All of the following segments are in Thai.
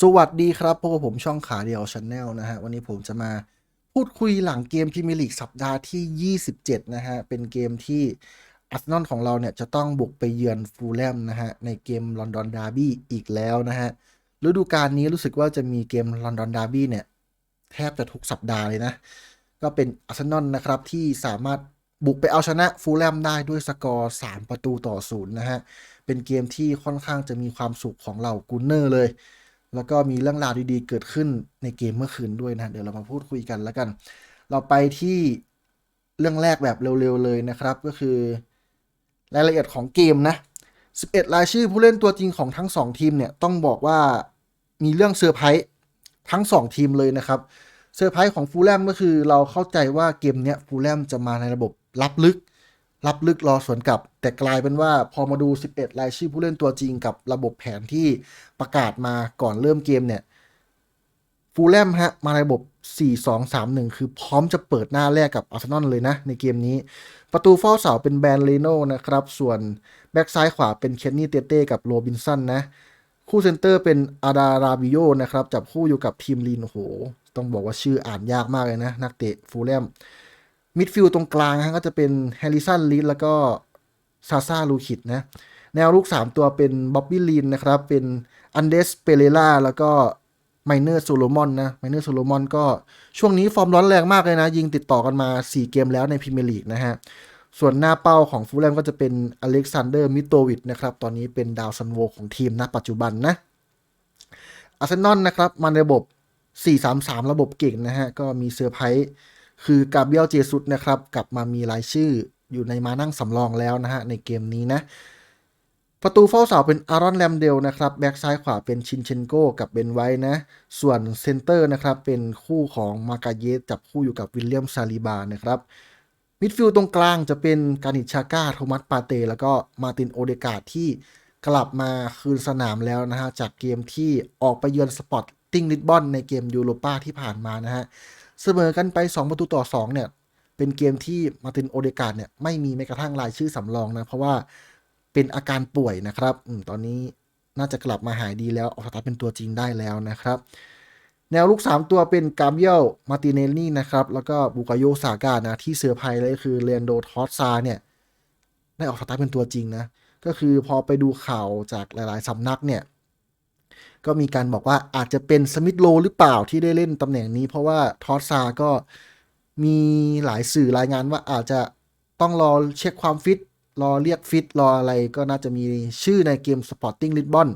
สวัสดีครับพวกบผมช่องขาเดียวชาแนลนะฮะ วันนี้ผมจะมาพูดคุยหลังเกมพรีเมียร์ลีกสัปดาห์ที่ 27 นะฮะ เป็นเกมที่อาร์เซนอลของเราเนี่ย จะต้องบุกไปเยือนฟูลแลมนะฮะ ในเกมลอนดอนดาร์บี้อีกแล้วนะฮะ ฤดูกาลนี้รู้สึกว่าจะมีเกมลอนดอนดาร์บี้เนี่ย แทบจะทุกสัปดาห์เลยนะ ก็เป็นอาร์เซนอลนะครับที่สามารถบุกไปเอาชนะฟูลแลมได้ด้วยสกอร์ 3 ประตูต่อศูนย์นะฮะเป็นเกมที่ค่อนข้างจะมีความสุขของเรากูนเนอร์เลย แล้วก็มีเรื่องราวดีๆ เกิดขึ้นในเกมเมื่อคืนด้วยนะ เดี๋ยวเรามาพูดคุยกันแล้วกัน เราไปที่เรื่องแรกแบบเร็วๆเลยนะครับ ก็คือ รายละเอียดของเกมนะ 11 รายชื่อผู้เล่นตัวจริงของทั้ง 2 ทีมเนี่ย ต้องบอกว่ามีเรื่องเซอร์ไพรส์ทั้ง 2 ทีมเลยนะครับ เซอร์ไพรส์ของฟูลแลมก็คือเราเข้าใจว่าเกมเนี้ยฟูลแลมจะมาในระบบรับลึก รับลึกรอสวนกลับ แต่กลายเป็นว่าพอมาดู 11 รายชื่อผู้เล่นตัวจริงกับระบบแผนที่ประกาศมาก่อนเริ่มเกมเนี่ยฟูลแลมฮะ มาในระบบ 4-2-3-1 คือพร้อมจะเปิดหน้าแรกกับอาร์เซนอลเลยนะ ในเกมนี้ ประตูเฝ้าเสาเป็นแบรนเลโนนะครับ ส่วนแบ็กซ้ายขวาเป็นเคนนี่เตเต้กับโรบินสันนะ คู่เซนเตอร์เป็นอาดาราบิโยนะครับ จับคู่อยู่กับทีมลีนโโหต้องบอกว่าชื่ออ่านยากมากเลยนะ นักเตะฟูลแลม มิดฟิลด์ตรงกลางฮะก็จะเป็นแฮร์ริสันลีดแล้วก็ซาซาลูคิดนะ แนวลูก 3 ตัวเป็นบ๊อบบี้ลีนนะครับ เป็นอันเดสเปเรล่าแล้วก็ไมเนอร์โซโลมอนนะไมเนอร์โซโลมอนก็ช่วงนี้ฟอร์มร้อนแรงมากเลยนะ ยิงติดต่อกันมา 4 เกมแล้วในพรีเมียร์ลีกนะฮะ ส่วนหน้าเป้าของฟูลแลมก็จะเป็นอเล็กซานเดอร์มิโตวิชนะครับ ตอนนี้เป็นดาวซันโวของทีมณปัจจุบันนะอาร์เซนอลนะครับมาในระบบ 4-3-3 ระบบเก่งนะฮะ ก็มีเซอร์ไพรส์ คือกาเบียลเจซุสนะครับ กลับมามีรายชื่ออยู่ในมานั่งสำรองแล้วนะฮะในเกมนี้นะ ประตูเฝ้าเสาเป็นอารอนแรมเดลนะครับแบ็กซ้ายขวาเป็นชินเชนโกกับเบนไว้นะ ส่วนเซนเตอร์นะครับเป็นคู่ของมากาเยสจับคู่อยู่กับวิลเลียมซาลิบานะครับมิดฟิลด์ตรงกลางจะเป็นกานิชาก้าโทมัสปาเต แล้วก็มาตินโอเดกาที่กลับมาคืนสนามแล้วนะฮะ จากเกมที่ออกไปเยือนสปอตติ้งลิสบอนในเกมยูโรป้าที่ผ่านมานะฮะ เสมอกันไป 2 ประตูต่อ 2 เนี่ย เป็นเกมที่มาตินโอเดกาดเนี่ยไม่มีแม้กระทั่งรายชื่อสำรองนะ เพราะว่าเป็นอาการป่วยนะครับอตอนนี้น่าจะกลับมาหายดีแล้วออกสตาร์ทเป็นตัวจริงได้แล้วนะครับ แนวลูก 3 ตัวเป็นกาเบียลมาติเนลนี่นะครับ แล้วก็บุกาโยซากานะที่เซอร์ไพรส์เลยคือเรนโดทอสซาเนี่ยได้ออกสตาร์ทเป็นตัวจริงนะก็คือพอไปดูข่าวจากหลาย ๆสำนักเนี่ย ก็มีการบอกว่าอาจจะเป็นสมิธโลหรือเปล่าที่ได้เล่นตำแหน่งนี้ เพราะว่าทอสซาก็มีหลายสื่อรายงานว่าอาจจะต้องรอเช็คความฟิต รอเรียกฟิต รออะไรก็น่าจะมีชื่อในเกม Sporting Lisbon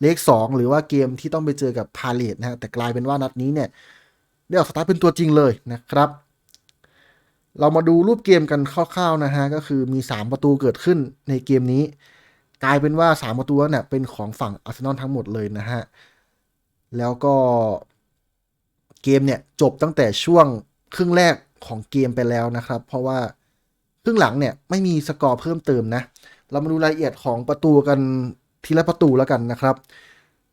เลข2หรือว่าเกมที่ต้องไปเจอกับพาเลตนะฮะแต่กลายเป็นว่านัดนี้เนี่ยได้ออกสตาร์ทเป็นตัวจริงเลยนะครับ เรามาดูรูปเกมกันคร่าวๆนะฮะก็คือมี 3 ประตูเกิดขึ้นในเกมนี้ กลายเป็นว่า 3 ประตูนั้นเนี่ยเป็นของฝั่งอาร์เซนอลทั้งหมดเลยนะฮะ แล้วก็เกมเนี่ยจบตั้งแต่ช่วงครึ่งแรกของเกมไปแล้วนะครับ เพราะว่าครึ่งหลังเนี่ยไม่มีสกอร์เพิ่มเติมนะ เรามาดูรายละเอียดของประตูกันทีละประตูแล้วกันนะครับ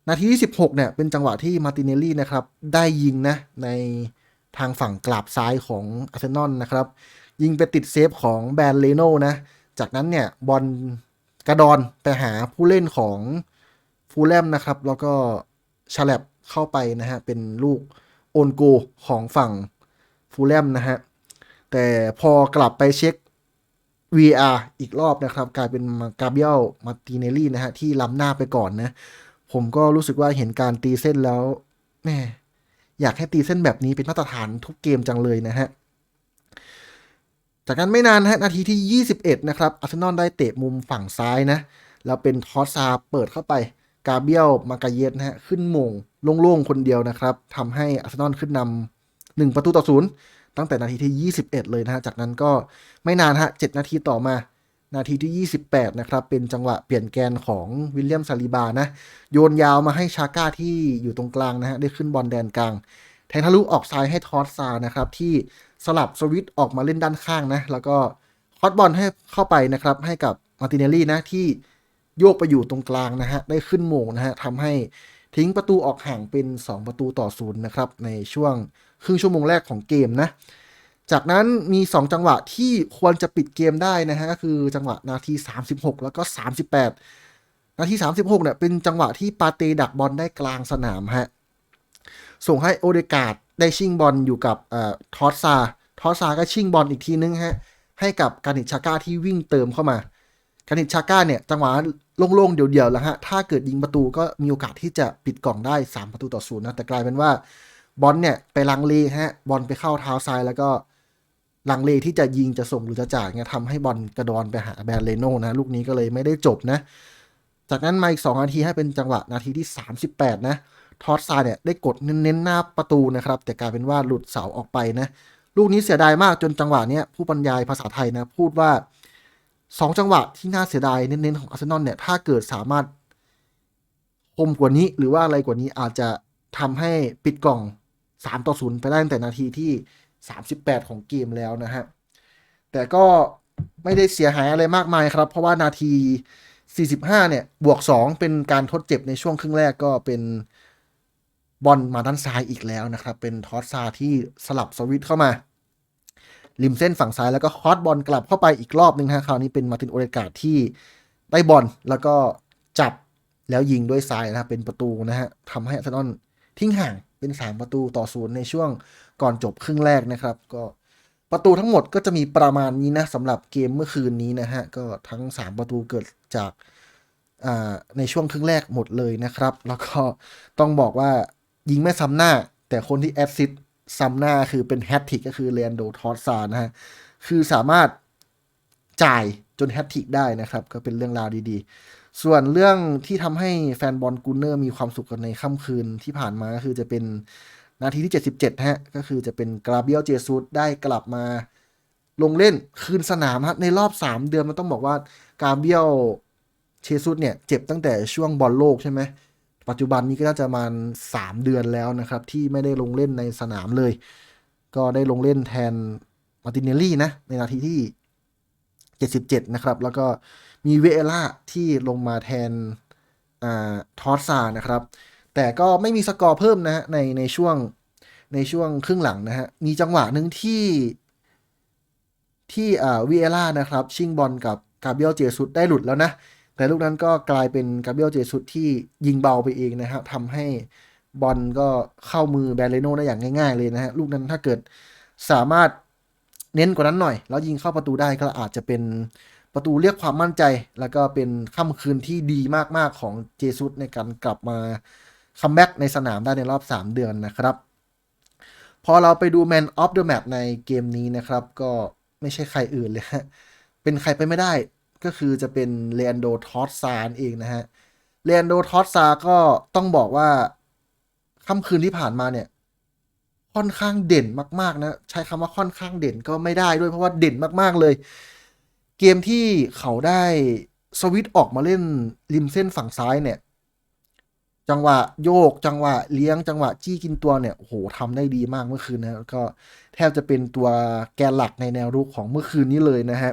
นาทีที่ 16เนี่ยเป็นจังหวะที่มาร์ติเนลลี่นะครับได้ยิงนะในทางฝั่งกราบซ้ายของอาร์เซนอลนะครับ ยิงไปติดเซฟของแบรนเลโน่นะ จากนั้นเนี่ยบอล กระดอนไปหาผู้เล่นของฟูลแลมนะครับ แล้วก็ชาแลบเข้าไปนะฮะ เป็นลูกโอนโกของฝั่งฟูลแลมนะฮะ แต่พอกลับไปเช็ค VR อีกรอบนะครับ กลายเป็นกาเบียลมาติเนลลี่นะฮะ ที่ล้ำหน้าไปก่อนนะ ผมก็รู้สึกว่าเห็นการตีเส้นแล้วแม่อยากให้ตีเส้นแบบนี้เป็นมาตรฐานทุกเกมจังเลยนะฮะ จากนั้นไม่นานนะฮะนาทีที่ 21 นะครับอาร์เซนอลได้เตะมุมฝั่งซ้ายนะ แล้วเป็นทอสซาเปิดเข้าไป กาเบียลมากาเยสนะฮะขึ้นมงโล่งๆ คนเดียวนะครับทำให้อาร์เซนอลขึ้นนำหนึ่งประตูต่อศูนย์ตั้งแต่นาทีที่ 21 เลยนะฮะจากนั้นก็ไม่นานฮะ7นาทีต่อมา นาทีที่ 28 นะครับ เป็นจังหวะเปลี่ยนแกนของวิลเลียมซาลิบานะ โยนยาวมาให้ชาก้าที่อยู่ตรงกลางนะฮะได้ขึ้นบอลแดนกลาง แทงทะลุออกซ้ายให้ทอสซานะครับ ที่สลับสวิตออกมาเล่นด้านข้างนะ แล้วก็คอสบอลให้เข้าไปนะครับ ให้กับมาร์ติเนลลี่นะที่โยกไปอยู่ตรงกลางนะฮะ ได้ขึ้นโมงนะฮะทำให้ทิ้งประตูออกห่างเป็น 2 ประตูต่อศูนย์นะครับ ในช่วงครึ่งชั่วโมงแรกของเกมนะ จากนั้นมี 2 จังหวะที่ควรจะปิดเกมได้นะฮะก็คือจังหวะนาที 36 แล้วก็ 38 นาที 36เนี่ยเป็นจังหวะที่ปาเตดักบอลได้กลางสนามฮะ ส่งให้โอเดกาดได้ชิงบอลอยู่กับอทอสซา ทอสซาก็ชิงบอลอีกทีนึงฮะ ให้กับการนิชาก้าที่วิ่งเติมเข้ามา การนิชาก้าเนี่ยจังหวะโล่งๆ เดี่ยวๆแล้วฮะ ถ้าเกิดยิงประตูก็มีโอกาสที่จะปิดกล่องได้ 3 ประตูต่อศูนย์นะ แต่กลายเป็นว่าบอลเนี่ยไปลังเลฮะ บอลไปเข้าเท้าซ้ายแล้วก็ลังเลที่จะยิงจะส่งหรือจะจ่ายเนี่ยทำให้บอลกระดอนไปหาแบรนเลโน่นะ ลูกนี้ก็เลยไม่ได้จบนะ จากนั้นมาอีก 2 นาทีให้เป็นจังหวะนาทีที่ 38 นะ ทอสซาเนี่ยได้กดเน้นๆหน้าประตูนะครับ แต่กลายเป็นว่าหลุดเสาออกไปนะ ลูกนี้เสียดายมากจนจังหวะเนี้ยผู้บรรยายภาษาไทยนะ พูดว่า 2 จังหวะที่น่าเสียดายเน้นๆของอาร์เซนอลเนี่ยถ้าเกิดสามารถคมกว่านี้หรือว่าอะไรกว่านี้อาจจะทำให้ปิดกล่อง 3 ต่อ 0 ไปได้ตั้งแต่นาทีที่ 38 ของเกมแล้วนะฮะ แต่ก็ไม่ได้เสียหายอะไรมากมายครับ เพราะว่านาที 45 เนี่ย บวก 2 เป็นการทดเจ็บในช่วงครึ่งแรกก็เป็น บอลมาด้านซ้ายอีกแล้วนะครับ เป็นทอสซาที่สลับสวิตเข้ามา ริมเส้นฝั่งซ้ายแล้วก็คอสบอลกลับเข้าไปอีกรอบนึงฮะคราวนี้เป็นมาตินโอเดกาดที่ได้บอลแล้วก็จับแล้วยิงด้วยซ้ายนะครับเป็นประตูนะฮะทำให้อาร์เซนอลทิ้งห่างเป็น 3 ประตูต่อศูนย์ในช่วงก่อนจบครึ่งแรกนะครับ ก็ประตูทั้งหมดก็จะมีประมาณนี้นะสำหรับเกมเมื่อคืนนี้นะฮะก็ทั้ง 3 ประตูเกิดจากอ่าในช่วงครึ่งแรกหมดเลยนะครับ แล้วก็ต้องบอกว่า ยิงไม่ซ้ำหน้า แต่คนที่แอดซิสซ้ำหน้าคือเป็นแฮตทริกก็คือเรนโดทอสซานะฮะ คือสามารถจ่ายจนแฮตทริกได้นะครับ ก็เป็นเรื่องราวดีๆ ส่วนเรื่องที่ทำให้แฟนบอลกูเนอร์มีความสุขกันในค่ำคืนที่ผ่านมาก็คือจะเป็นนาทีที่ 77ฮะก็คือจะเป็นกราเบียลเจซูสได้กลับมาลงเล่นคืนสนามฮะในรอบ 3 เดือนมันต้องบอกว่ากาเบียลเชซุสเนี่ย เจ็บตั้งแต่ช่วงบอลโลกใช่ไหม ปัจจุบันนี้ก็น่าจะมาณ3เดือนแล้วนะครับ ที่ไม่ได้ลงเล่นในสนามเลย ก็ได้ลงเล่นแทนมาร์ตินเนลลี่นะ ในนาทีที่ 77 นะครับ แล้วก็มีเวเอล่าที่ลงมาแทนอ่าทอสซานะครับ แต่ก็ไม่มีสกอร์เพิ่มนะฮะในในช่วงในช่วงครึ่งหลังนะฮะ มีจังหวะหนึ่งที่ที่อ่าวีเอล่านะครับ ชิงบอลกับกาเบรียลเจซุสได้หลุดแล้วนะ แต่ลูกนั้นก็กลายเป็นกาเบรียลเจซุสที่ยิงเบาไปเองนะฮะทำให้บอลก็เข้ามือแบรเลโน่ได้อย่างง่าย ๆ เลยนะฮะลูกนั้นถ้าเกิดสามารถเน้นกว่านั้นหน่อย แล้วยิงเข้าประตูได้ก็อาจจะเป็นประตูเรียกความมั่นใจ แล้วก็เป็นค่ำคืนที่ดีมากๆของเจซุสในการกลับมาคัมแบ็กในสนามได้ในรอบ 3 เดือนนะครับ พอเราไปดู Man of the Match ในเกมนี้นะครับ ก็ไม่ใช่ใครอื่นเลยฮะเป็นใครไปไม่ได้ ก็คือจะเป็นเลนโดทอสซานเองนะฮะเลนโดทอสซาก็ต้องบอกว่าค่ำคืนที่ผ่านมาเนี่ย ค่อนข้างเด่นมากๆนะ ใช้คำว่าค่อนข้างเด่นก็ไม่ได้ด้วยเพราะว่าเด่นมากๆเลย เกมที่เขาได้สวิตออกมาเล่นริมเส้นฝั่งซ้ายเนี่ย จังหวะโยก จังหวะเลี้ยงจังหวะจี้กินตัวเนี่ยโหทำได้ดีมากเมื่อคืนนะก็แทบจะเป็นตัวแกนหลักในแนวรุกของเมื่อคืนนี้เลยนะฮะ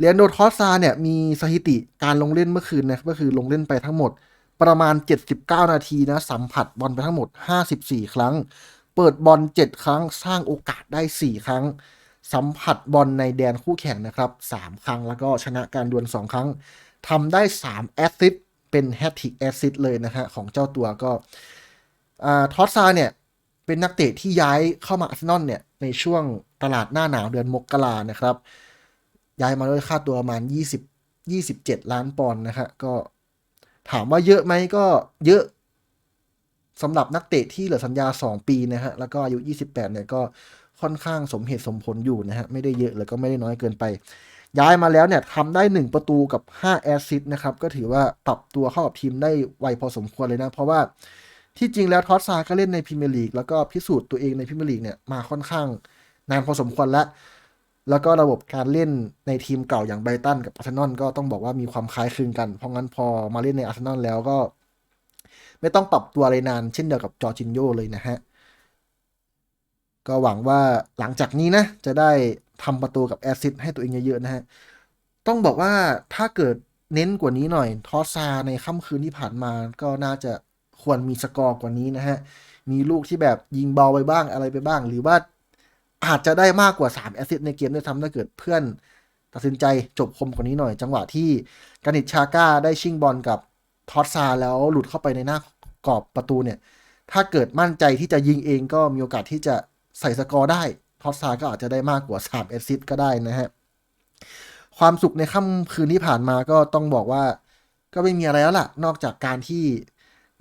เลียนโดทอสซาเนี่ยมีสถิติการลงเล่นเมื่อคืนนะก็คือลงเล่นไปทั้งหมดประมาณ 79 นาทีนะสัมผัสบอลไปทั้งหมด 54 ครั้ง เปิดบอล 7 ครั้งสร้างโอกาสได้ 4 ครั้ง สัมผัสบอลในแดนคู่แข่งนะครับ 3 ครั้งแล้วก็ชนะการดวล 2 ครั้งทำได้ 3 แอสซิสต์เป็นแฮตทริกแอสซิสต์เลยนะฮะของเจ้าตัวก็ทอสซาเนี่ยเป็นนักเตะที่ย้ายเข้ามาอาร์เซนอลเนี่ยในช่วงตลาดหน้าหนาวเดือนมกรานะครับ ย้ายมาด้วยค่าตัวประมาณ 20 27 ล้านปอนด์นะฮะก็ถามว่าเยอะไหมก็เยอะสำหรับนักเตะที่เหลือสัญญา 2 ปีนะฮะ แล้วก็อายุ 28 เนี่ยก็ค่อนข้างสมเหตุสมผลอยู่นะฮะ ไม่ได้เยอะแล้วก็ไม่ได้น้อยเกินไป ย้ายมาแล้วเนี่ยทำได้ 1 ประตูกับ 5 แอสซิสต์นะครับ ก็ถือว่าปรับตัวเข้ากับทีมได้ไวพอสมควรเลยนะ เพราะว่าที่จริงแล้วทอสซาก็เล่นในพรีเมียร์ลีกแล้วก็พิสูจน์ตัวเองในพรีเมียร์ลีกเนี่ยมาค่อนข้างนานพอสมควรแล้ว แล้วก็ระบบการเล่นในทีมเก่าอย่างไบรตันกับอาร์เซนอลก็ต้องบอกว่ามีความคล้ายคลึงกัน เพราะงั้นพอมาเล่นในอาร์เซนอลแล้วก็ ไม่ต้องปรับตัวอะไรนานเช่นเดียวกับจอร์จินโยเลยนะฮะ ก็หวังว่าหลังจากนี้นะ จะได้ทำประตูกับแอซิสต์ให้ตัวเองเยอะๆนะฮะ ต้องบอกว่าถ้าเกิดเน้นกว่านี้หน่อย ทอซาในค่ำคืนที่ผ่านมาก็น่าจะควรมีสกอร์กว่านี้นะฮะ มีลูกที่แบบยิงเบาไปบ้างอะไรไปบ้าง หรือว่า อาจจะได้มากกว่า 3 แอสซิสต์ในเกมด้วยซ้ำถ้าเกิดเพื่อนตัดสินใจจบคมกว่านี้หน่อย จังหวะที่กานิตชาก้าได้ชิงบอลกับทอสซาแล้วหลุดเข้าไปในหน้ากรอบประตูเนี่ย ถ้าเกิดมั่นใจที่จะยิงเองก็มีโอกาสที่จะใส่สกอร์ได้ทอสซาก็อาจจะได้มากกว่า 3 แอสซิสต์ก็ได้นะฮะ ความสุขในค่ำคืนที่ผ่านมาก็ต้องบอกว่า ก็ไม่มีอะไรแล้วล่ะ นอกจากการที่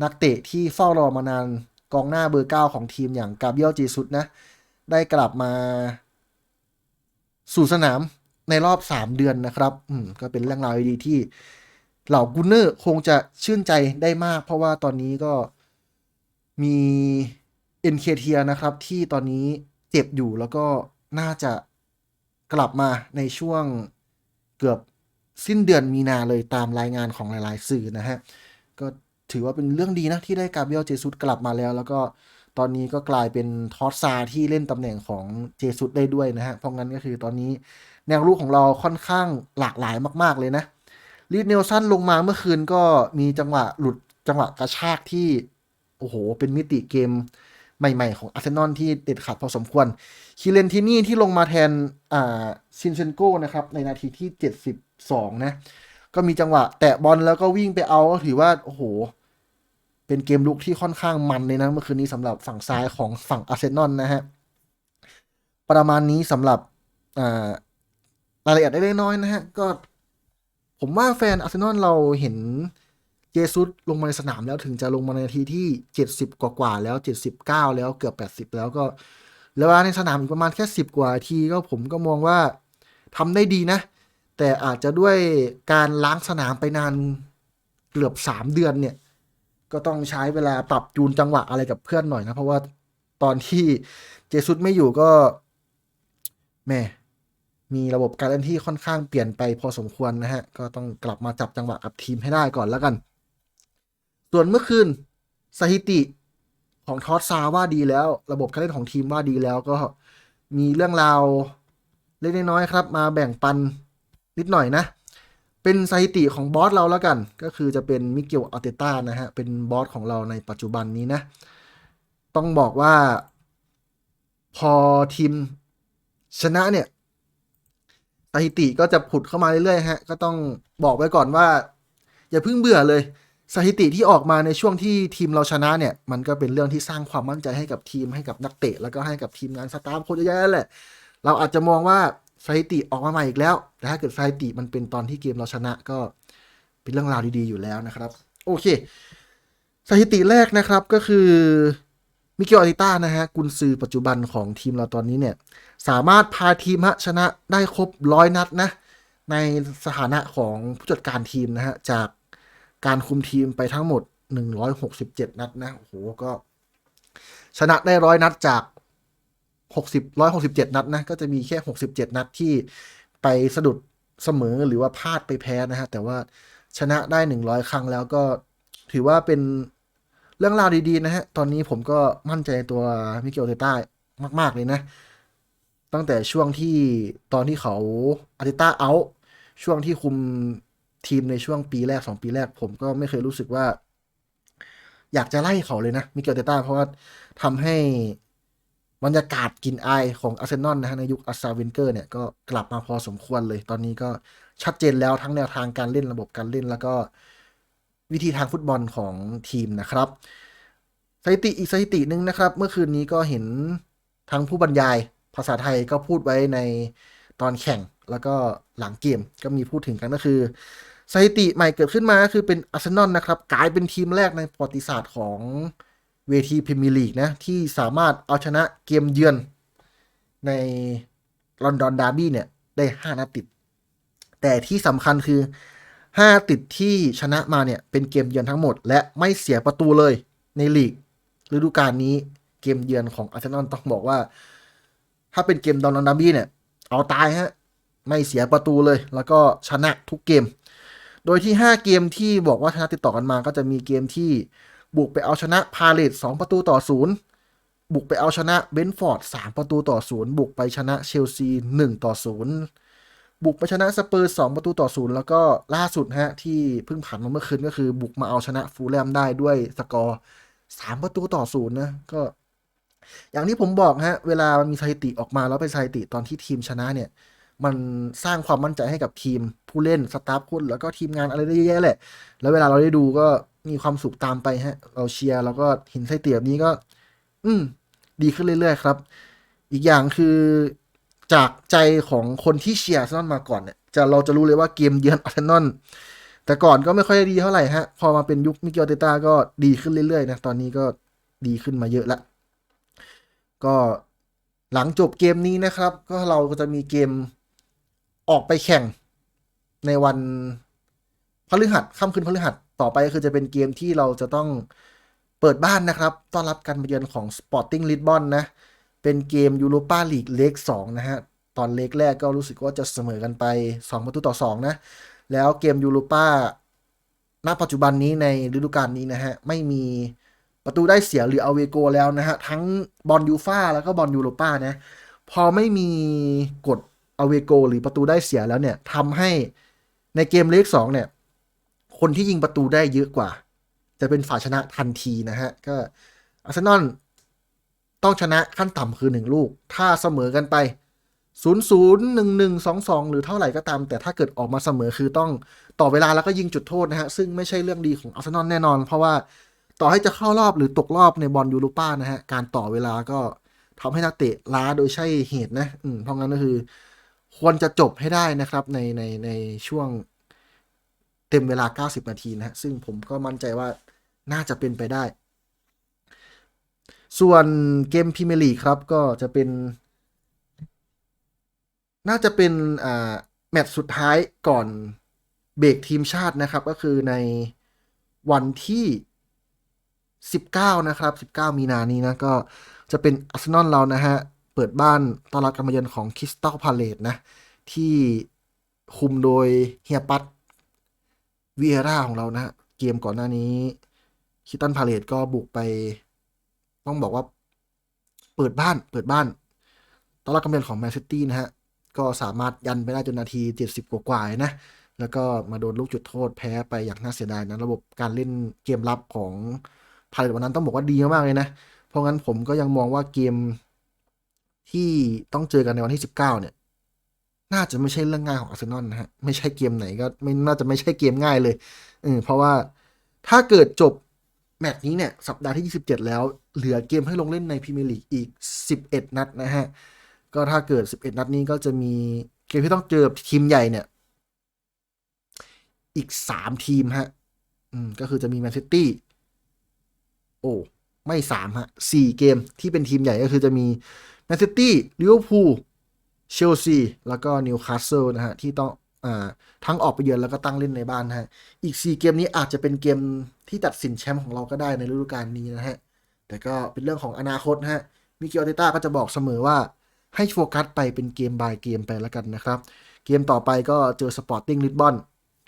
นักเตะที่เฝ้ารอมานานกองหน้าเบอร์เก้าของทีมอย่างกาเบียลจีซุดนะ ได้กลับมาสู่สนามในรอบ 3 เดือนนะครับ อืมก็เป็นเรื่องราวดีที่เหล่ากูเนอร์คงจะชื่นใจได้มาก เพราะว่าตอนนี้ก็มีเอ็นเคเทียนะครับ ที่ตอนนี้เจ็บอยู่แล้วก็น่าจะกลับมาในช่วงเกือบสิ้นเดือนมีนาเลยตามรายงานของหลาย ๆ สื่อนะฮะ ก็ถือว่าเป็นเรื่องดีนะที่ได้กาเบรียลเจซุสกลับมาแล้ว แล้วก็ ตอนนี้ก็กลายเป็นทอสซาที่เล่นตำแหน่งของเจซุสได้ด้วยนะฮะ เพราะงั้นก็คือตอนนี้แนวรุกของเราค่อนข้างหลากหลายมาก ๆ เลยนะลีดเนลสันลงมาเมื่อคืนก็มีจังหวะหลุดจังหวะกระชากที่ โอ้โห เป็นมิติเกมใหม่ ๆ ของอาร์เซนอลที่เด็ดขาดพอสมควร คิเลนทินี่ที่ลงมาแทนอ่าซินเชนโกนะครับ ในนาทีที่ 72 นะ ก็มีจังหวะแตะบอลแล้วก็วิ่งไปเอาก็ถือว่า โอ้โห เป็นเกมลุกที่ค่อนข้างมันเลยนะเมื่อคืนนี้สำหรับฝั่งซ้ายของฝั่งอาร์เซนอลนะฮะ ประมาณนี้สำหรับรายละเอียดได้น้อยนะฮะ ก็ ผมว่าแฟนอาร์เซนอลเราเห็นเจซุสลงมาในสนามแล้วถึงจะลงมาในนาทีที่ 70 กว่าๆแล้ว 79 แล้วเกือบ 80 แล้วก็แล้วว่าในสนามอีกประมาณแค่ 10 กว่านาทีก็ผมก็มองว่าทำได้ดีนะ แต่อาจจะด้วยการล้างสนามไปนานเกือบ 3 เดือนเนี่ย ก็ต้องใช้เวลาปรับจูนจังหวะอะไรกับเพื่อนหน่อยนะ เพราะว่าตอนที่เจซุสไม่อยู่ก็แม่มีระบบการเล่นที่ค่อนข้างเปลี่ยนไปพอสมควรนะฮะ ก็ต้องกลับมาจับจังหวะกับทีมให้ได้ก่อนแล้วกัน ส่วนเมื่อคืนสถิติของทอสซาว่าดีแล้ว ระบบการเล่นของทีมว่าดีแล้วก็มีเรื่องราวเล็กน้อยครับ มาแบ่งปันนิดหน่อยนะ เป็นสถิติของบอสเราแล้วกัน ก็คือจะเป็นมิเกลอัลเตต้านะฮะ เป็นบอสของเราในปัจจุบันนี้นะ ต้องบอกว่า พอทีมชนะเนี่ยสถิติก็จะผุดเข้ามาเรื่อยๆฮะ ก็ต้องบอกไว้ก่อนว่า อย่าเพิ่งเบื่อเลยสถิติที่ออกมาในช่วงที่ทีมเราชนะเนี่ย มันก็เป็นเรื่องที่สร้างความมั่นใจให้กับทีมให้กับนักเตะ แล้วก็ให้กับทีมงานสตาฟโค้ชเยอะแยะแหละ เราอาจจะมองว่า สถิติออกมาใหม่อีกแล้ว แต่ถ้าเกิดสถิติมันเป็นตอนที่เกมเราชนะก็เป็นเรื่องราวดีๆอยู่แล้วนะครับ โอเค สถิติแรกนะครับก็คือมิเกลอาริต้านะฮะกุนซือปัจจุบันของทีมเราตอนนี้เนี่ย สามารถพาทีมฮะชนะได้ครบร้อยนัดนะ ในสถานะของผู้จัดการทีมนะฮะ จากการคุมทีมไปทั้งหมด 167 นัดนะ โอ้โห ก็ ชนะได้ร้อยนัดจาก 60 167 นัดนะก็จะมีแค่ 67 นัดที่ไปสะดุดเสมอหรือว่าพลาดไปแพ้นะฮะ แต่ว่าชนะได้ 100 ครั้งแล้วก็ถือว่าเป็นเรื่องราวดีๆนะฮะ ตอนนี้ผมก็มั่นใจในตัวมิเกลเตต้ามากๆเลยนะ ตั้งแต่ช่วงที่ตอนที่เขาอาติต้าเอาช่วงที่คุมทีมในช่วงปีแรกสองปีแรก ผมก็ไม่เคยรู้สึกว่า อยากจะไล่เขาเลยนะมิเกลเตต้าเพราะว่าทำให้ บรรยากาศกินอายของอาร์เซนอลนะฮะในยุคอาซาวินเกอร์เนี่ยก็กลับมาพอสมควรเลย ตอนนี้ก็ชัดเจนแล้วทั้งแนวทางการเล่นระบบการเล่นแล้วก็วิธีทางฟุตบอลของทีมนะครับสถิติอีกสถิติหนึ่งนะครับ เมื่อคืนนี้ก็เห็นทั้งผู้บรรยายภาษาไทยก็พูดไว้ในตอนแข่งแล้วก็หลังเกมก็มีพูดถึงกันก็คือสถิติใหม่เกิดขึ้นมาก็คือเป็นอาร์เซนอลนะครับกลายเป็นทีมแรกในประวัติศาสตร์ของ เวทีพรีเมียร์ลีกนะ ที่สามารถเอาชนะเกมเยือนในลอนดอนดาร์บี้เนี่ย ได้ 5 นัดติด แต่ที่สำคัญคือ 5 ติดที่ชนะมาเนี่ย เป็นเกมเยือนทั้งหมด และไม่เสียประตูเลยในลีกฤดูกาลนี้เกมเยือนของอาร์เซนอลต้องบอกว่า ถ้าเป็นเกมดอนลอนดาร์บี้เนี่ย เอาตายฮะไม่เสียประตูเลย แล้วก็ชนะทุกเกม โดยที่ 5 เกมที่บอกว่าชนะติดต่อกันมา ก็จะมีเกมที่ บุกไปเอาชนะพาเลต2ประตูต่อศูนย์บุกไปเอาชนะเบนฟอร์ด3ประตูต่อศูนย์บุกไปชนะเชลซี1ต่อศูนย์บุกไปชนะสเปอร์2ประตูต่อศูนย์แล้วก็ล่าสุดฮะที่เพิ่งผ่านมาเมื่อคืนก็คือบุกมาเอาชนะฟูลแลมได้ด้วยสกอร์3ประตูต่อศูนย์นะก็ อย่างที่ผมบอกฮะ เวลามันมีสถิติออกมาแล้วเป็นสถิติตอนที่ทีมชนะเนี่ย มันสร้างความมั่นใจให้กับทีมผู้เล่นสตาฟคนแล้วก็ทีมงานอะไรได้เยอะแยะแหละ แล้วเวลาเราได้ดูก็ มีความสุขตามไปฮะ เราเชียร์แล้วก็เห็นไส้เตี๋ยแบบนี้ก็ อืม ดีขึ้นเรื่อยๆครับ อีกอย่างคือจากใจของคนที่เชียร์อาร์เซนอลมาก่อนเนี่ยจะเราจะรู้เลยว่าเกมเยือนอาร์เซนอลแต่ก่อนก็ไม่ค่อยดีเท่าไหร่ฮะ พอมาเป็นยุคมิเกลเตต้าก็ดีขึ้นเรื่อยๆนะตอนนี้ก็ดีขึ้นมาเยอะละก็หลังจบเกมนี้นะครับ ก็เราก็จะมีเกมออกไปแข่งในวันพฤหัสค่ำคืนพฤหัส ต่อไปก็คือจะเป็นเกมที่เราจะต้องเปิดบ้านนะครับ ต้อนรับการมาเยือนของ Sporting Lisbon นะ เป็นเกมยูโรปาลีกเลก2นะฮะ ตอนเลกแรกก็รู้สึกว่าจะเสมอกันไป 2 ประตูต่อ 2 นะ แล้วเกมยูโรปาณปัจจุบันนี้ในฤดูกาลนี้นะฮะ ไม่มีประตูได้เสียหรือเอาเวโกแล้วนะฮะ ทั้งบอลยูฟาแล้วก็บอลยูโรปานะ พอไม่มีกฎเอาเวโกหรือประตูได้เสียแล้วเนี่ยทำให้ในเกมเลก2เนี่ย คนที่ยิงประตูได้เยอะกว่า จะเป็นฝ่ายชนะทันทีนะฮะ ก็อาร์เซนอลต้องชนะขั้นต่ำคือ 1 ลูก ถ้าเสมอกันไป 0 0 1 1 2 2 หรือเท่าไหร่ก็ตาม แต่ถ้าเกิดออกมาเสมอคือต้องต่อเวลาแล้วก็ยิงจุดโทษนะฮะ ซึ่งไม่ใช่เรื่องดีของอาร์เซนอลแน่นอน เพราะว่าต่อให้จะเข้ารอบหรือตกรอบในบอลยูโรป้านะฮะ การต่อเวลาก็ทำให้นักเตะล้าโดยใช่เหตุนะ อืมเพราะงั้นก็คือ ควรจะจบให้ได้นะครับในในในช่วง เต็มเวลา 90 นาทีนะฮะซึ่งผมก็มั่นใจว่าน่าจะเป็นไปได้ ส่วนเกมพรีเมียร์ลีครับก็จะเป็น น่าจะเป็นอ่าแมตช์สุดท้ายก่อนเบรกทีมชาตินะครับ ก็คือในวันที่ 19 นะครับ 19 มีนานี้นะ ก็จะเป็นอาร์เซนอลเรานะฮะ เปิดบ้านต้อนรับการมาเยือนของคริสตัลพาเลตนะ ที่คุมโดยเฮียปัต วีเอร่าของเรานะฮะเกมก่อนหน้านี้คิตันพาเลตก็บุกไป ต้องบอกว่า เปิดบ้านเปิดบ้านต้อนรับการมเยือนของแมนซิตี้นะฮะ ก็สามารถยันไปได้จนนาที 70 กว่าๆนะ แล้วก็มาโดนลูกจุดโทษแพ้ไปอย่างน่าเสียดายนะ ระบบการเล่นเกมรับของพาเลตวันนั้นต้องบอกว่าดีมากเลยนะ เพราะงั้นผมก็ยังมองว่าเกมที่ต้องเจอกันในวันที่ 19 เนี่ย น่าจะไม่ใช่เรื่องง่ายของอาร์เซนอลนะฮะ ไม่ใช่เกมไหนก็ไม่น่าจะไม่ใช่เกมง่ายเลยเออเพราะว่าถ้าเกิดจบแมตช์นี้เนี่ยสัปดาห์ที่ 27 แล้ว เหลือเกมให้ลงเล่นในพรีเมียร์ลีกอีก 11 นัดนะฮะ ก็ถ้าเกิด 11 นัดนี้ก็จะมีเกมที่ต้องเจอทีมใหญ่เนี่ย อีก 3 ทีมฮะ อืมก็คือจะมีแมนซิตี้โอ้ไม่สามฮะสี่เกมที่เป็นทีมใหญ่ก็คือจะมีแมนซิตี้ลิเวอร์พูล เชลซีแล้วก็นิวคาสเซิลนะฮะที่ต้องอ่าทั้งออกไปเยือนแล้วก็ตั้งเล่นในบ้านฮะอีก 4 เกมนี้อาจจะเป็นเกมที่ตัดสินแชมป์ของเราก็ได้ในฤดูกาลนี้นะฮะแต่ก็เป็นเรื่องของอนาคตฮะมิเกลเตต้าก็จะบอกเสมอว่าให้โฟกัสไปเป็นเกมบายเกมไปแล้วกันนะครับ เกมต่อไปก็เจอสปอร์ติ้งลิสบอน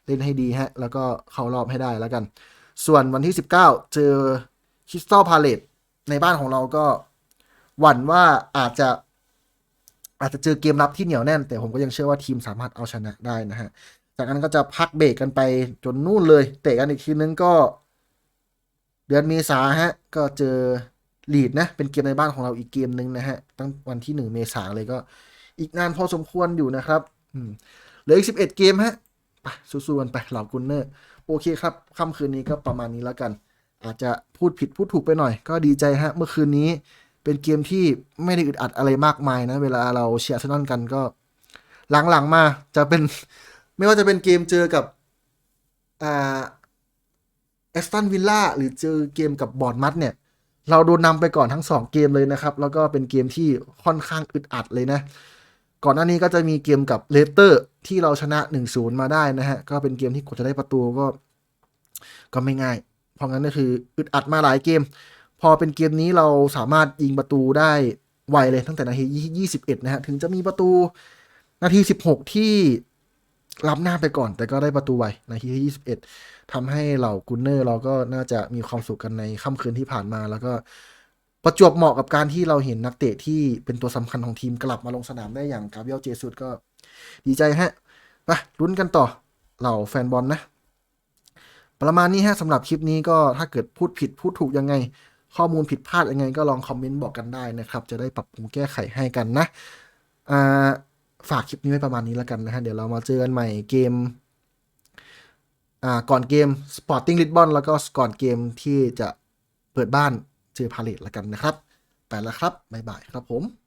เล่นให้ดีฮะแล้วก็เข้ารอบให้ได้แล้วกัน ส่วนวันที่ 19 เจอคริสตัลพาเลตในบ้านของเราก็หวั่นว่าอาจจะ อาจจะเจอเกมรับที่เหนียวแน่น แต่ผมก็ยังเชื่อว่าทีมสามารถเอาชนะได้นะฮะ จากนั้นก็จะพักเบรกกันไปจนนู่นเลย เตะกันอีกทีนึงก็ เดือนเมษาฮะ ก็เจอลีดนะ เป็นเกมในบ้านของเราอีกเกมหนึ่งนะฮะ ตั้งวันที่หนึ่งเมษาเลยก็ อีกนานพอสมควรอยู่นะครับอืมเหลืออีกสิบเอ็ดเกมฮะไปสู้ๆกันไปเหล่ากุนเนอร์ โอเคครับค่ำคืนนี้ก็ประมาณนี้แล้วกัน อาจจะพูดผิดพูดถูกไปหน่อย ก็ดีใจฮะ เมื่อคืนนี้ เป็นเกมที่ไม่ได้อึดอัดอะไรมากมายนะ เวลาเราเชียร์อาร์เซนอลกันก็ หลังๆมาจะเป็น ไม่ว่าจะเป็นเกมเจอกับอ่าเอสตันวิลล่าหรือเจอเกมกับบอร์ดมัดเนี่ย เราโดนนำไปก่อนทั้ง 2 เกมเลยนะครับ แล้วก็เป็นเกมที่ค่อนข้างอึดอัดเลยนะ ก่อนหน้านี้ก็จะมีเกมกับเลสเตอร์ที่เราชนะ 1-0 มาได้นะฮะ ก็เป็นเกมที่กว่าจะได้ประตูก็ ก็ไม่ง่าย เพราะงั้นก็คืออึดอัดมาหลายเกม พอเป็นเกมนี้เราสามารถยิงประตูได้ไวเลยตั้งแต่นาที 21 นะฮะ ถึงจะมีประตูนาที 16 ที่รับหน้าไปก่อน แต่ก็ได้ประตูไวนาทีที่ 21ทำให้เหล่ากุนเนอร์เราก็น่าจะมีความสุขกันในค่ำคืนที่ผ่านมา แล้วก็ประจวบเหมาะกับการที่เราเห็นนักเตะที่เป็นตัวสำคัญของทีมกลับมาลงสนามได้อย่างกาเบียลเจสุสก็ดีใจฮะไปลุ้นกันต่อเหล่าแฟนบอลนะ ประมาณนี้ฮะสำหรับคลิปนี้ก็ถ้าเกิดพูดผิดพูดถูกยังไง ข้อมูลผิดพลาดยังไงก็ลองคอมเมนต์บอกกันได้นะครับ จะได้ปรับปรุงแก้ไขให้กันนะาฝากคลิปนี้ไว้ประมาณนี้แล้วกันนะฮะ เดี๋ยวเรามาเจอกันใหม่เกมก่อนเกม Sporting Lisbon แล้วก็ก่อนเกมที่จะเปิดบ้านเจอพาเลตแล้วกันนะครับไปแล้วครับ บ๊ายบายครับผม